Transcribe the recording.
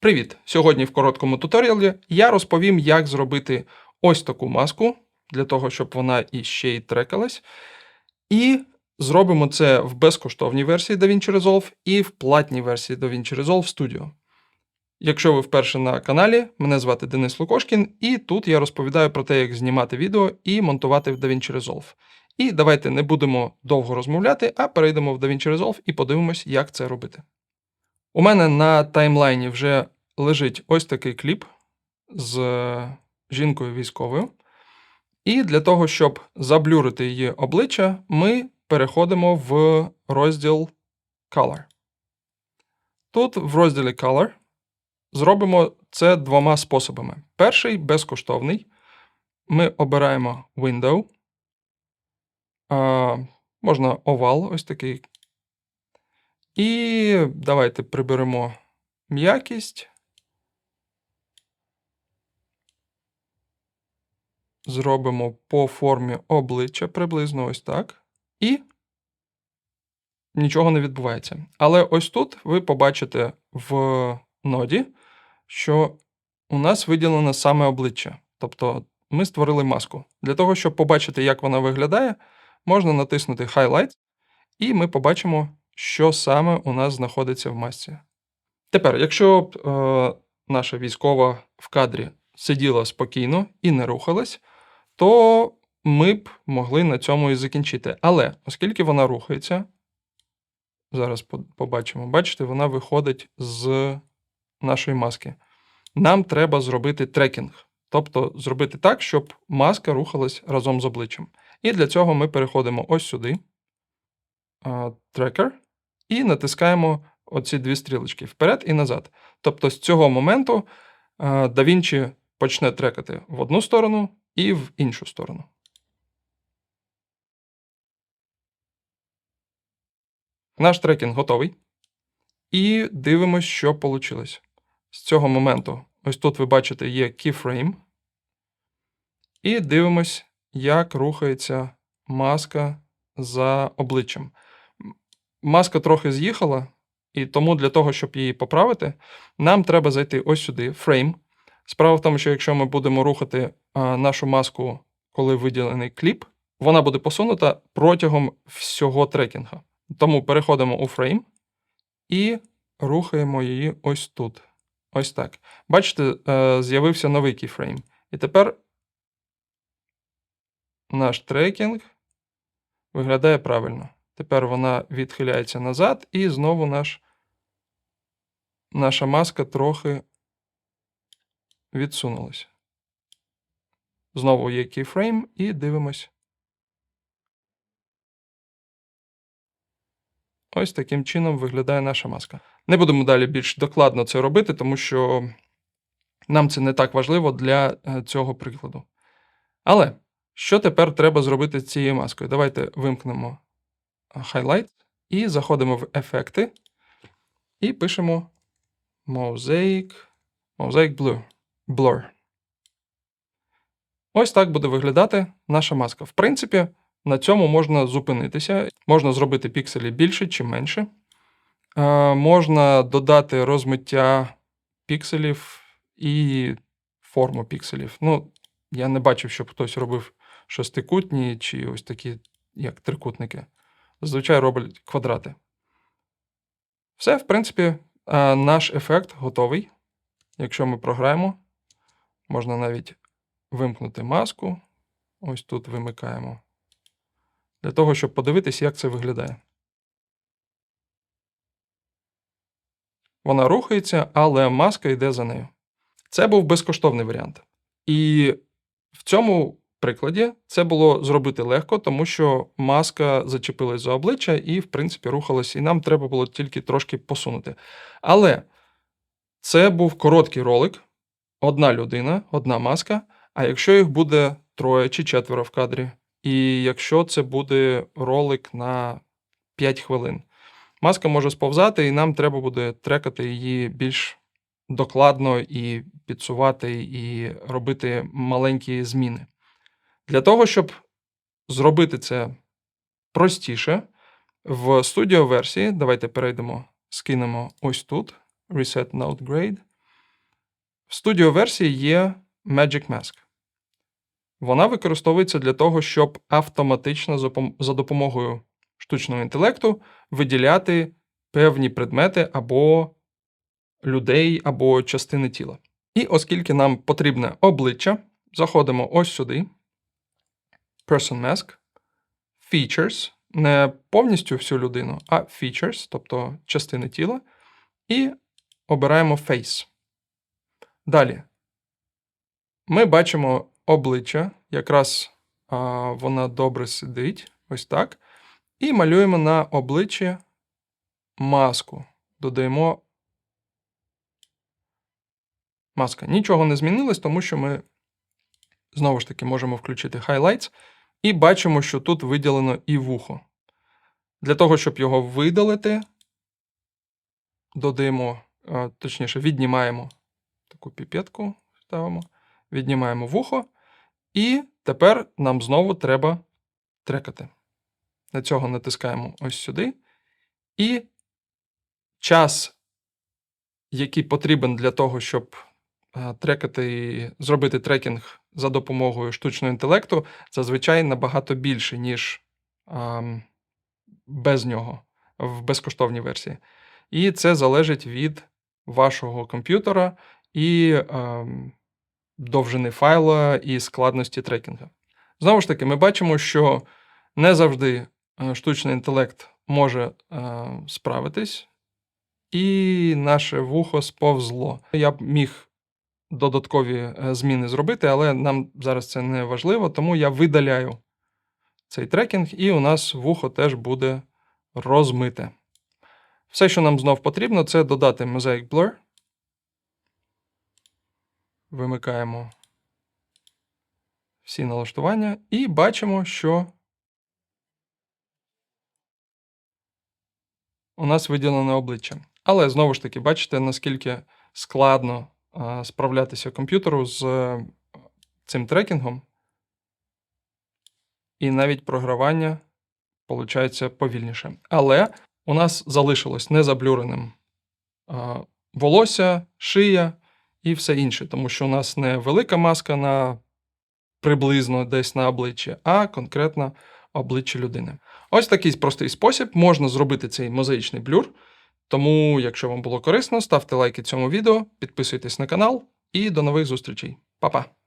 Привіт! Сьогодні в короткому туторіалі я розповім, як зробити ось таку маску для того, щоб вона іще й трекалась. І зробимо це в безкоштовній версії DaVinci Resolve і в платній версії DaVinci Resolve Studio. Якщо ви вперше на каналі, мене звати Денис Лукошкін, і тут я розповідаю про те, як знімати відео і монтувати в DaVinci Resolve. І давайте не будемо довго розмовляти, а перейдемо в DaVinci Resolve і подивимось, як це робити. У мене на таймлайні вже лежить ось такий кліп з жінкою військовою. І для того, щоб заблюрити її обличчя, ми переходимо в розділ Color. Тут в розділі Color зробимо це двома способами. Перший безкоштовний. Ми обираємо Window. Можна овал, ось такий. І давайте приберемо м'якість. Зробимо по формі обличчя приблизно ось так. І нічого не відбувається. Але ось тут ви побачите в ноді, що у нас виділено саме обличчя. Тобто ми створили маску. Для того, щоб побачити, як вона виглядає, можна натиснути Highlight, і ми побачимо, що саме у нас знаходиться в масці. Тепер, якщо б е, наша військова в кадрі сиділа спокійно і не рухалась, то ми б могли на цьому і закінчити. Але оскільки вона рухається, зараз побачимо, бачите, вона виходить з нашої маски. Нам треба зробити трекінг, тобто зробити так, щоб маска рухалась разом з обличчям. І для цього ми переходимо ось сюди, а, трекер, і натискаємо оці дві стрілочки вперед і назад. Тобто з цього моменту DaVinci почне трекати в одну сторону і в іншу сторону. Наш трекінг готовий. І дивимось, що вийшло. З цього моменту, ось тут ви бачите, є keyframe. І дивимось, як рухається маска за обличчям. Маска трохи з'їхала, і тому для того, щоб її поправити, нам треба зайти ось сюди, frame. Справа в тому, що якщо ми будемо рухати нашу маску, коли виділений кліп, вона буде посунута протягом всього трекінга. Тому переходимо у frame і рухаємо її ось тут. Ось так. Бачите, е, з'явився новий keyframe. І тепер наш трекінг виглядає правильно. Тепер вона відхиляється назад, і знову наш, наша маска трохи відсунулася. Знову є keyframe, і дивимось. Ось таким чином виглядає наша маска. Не будемо далі більш докладно це робити, тому що нам це не так важливо для е, цього прикладу. Але що тепер треба зробити з цією маскою? Давайте вимкнемо Highlight і заходимо в ефекти і пишемо Mosaic, Mosaic Blur. Blur. Ось так буде виглядати наша маска. В принципі, на цьому можна зупинитися. Можна зробити пікселі більше чи менше. Е, можна додати розмиття пікселів і форму пікселів. Ну, я не бачив, щоб хтось робив шестикутні чи ось такі, як трикутники. Зазвичай роблять квадрати. Все, в принципі, е, наш ефект готовий. Якщо ми програємо, можна навіть вимкнути маску. Ось тут вимикаємо. Для того, щоб подивитись, як це виглядає. Вона рухається, але маска йде за нею. Це був безкоштовний варіант. І в цьому прикладі це було зробити легко, тому що маска зачепилась за обличчя і, в принципі, рухалася, і нам треба було тільки трошки посунути. Але це був короткий ролик, одна людина, одна маска. А якщо їх буде троє чи четверо в кадрі, і якщо це буде ролик на 5 хвилин, маска може сповзати, і нам треба буде трекати її більш докладно і підсувати, і робити маленькі зміни. Для того, щоб зробити це простіше, в Studio версії, давайте перейдемо, скинемо ось тут Reset Node Grade. В студіо версії є Magic Mask. Вона використовується для того, щоб автоматично за допомогою штучного інтелекту виділяти певні предмети або людей, або частини тіла. І оскільки нам потрібне обличчя, заходимо ось сюди. Person Mask, Features, не повністю всю людину, а Features, тобто частини тіла, і обираємо Face. Далі. Ми бачимо обличчя, якраз а, вона добре сидить, ось так. І малюємо на обличчі маску. Додаємо маска. Нічого не змінилось, тому що ми знову ж таки можемо включити Highlights і бачимо, що тут виділено і вухо. Для того, щоб його видалити, додаємо, точніше, віднімаємо таку піпетку, ставимо, віднімаємо вухо, і тепер нам знову треба трекати. Для цього натискаємо ось сюди. І час, який потрібен для того, щоб трекати, зробити трекінг за допомогою штучного інтелекту, зазвичай набагато більше, ніж ам, без нього в безкоштовній версії. І це залежить від вашого комп'ютера і ем, довжини файла і складності трекінга. Знову ж таки, ми бачимо, що не завжди е, штучний інтелект може е, справитись, і наше вухо сповзло. Я б міг додаткові е, зміни зробити, але нам зараз це не важливо, тому я видаляю цей трекінг, і у нас вухо теж буде розмите. Все, що нам знов потрібно, це додати Mosaic Blur. Вимикаємо всі налаштування і бачимо, що у нас виділене обличчя. Але знову ж таки, бачите, наскільки складно справлятися комп'ютеру з е, цим трекінгом. І навіть програвання виходить повільніше. Але у нас залишилось незаблюреним волосся, шия і все інше, тому що у нас не велика маска на приблизно десь на обличчі, а конкретно обличчя людини. Ось такий простий спосіб можна зробити цей мозаїчний блюр. Тому, якщо вам було корисно, ставте лайки цьому відео, підписуйтесь на канал і до нових зустрічей. Па-па!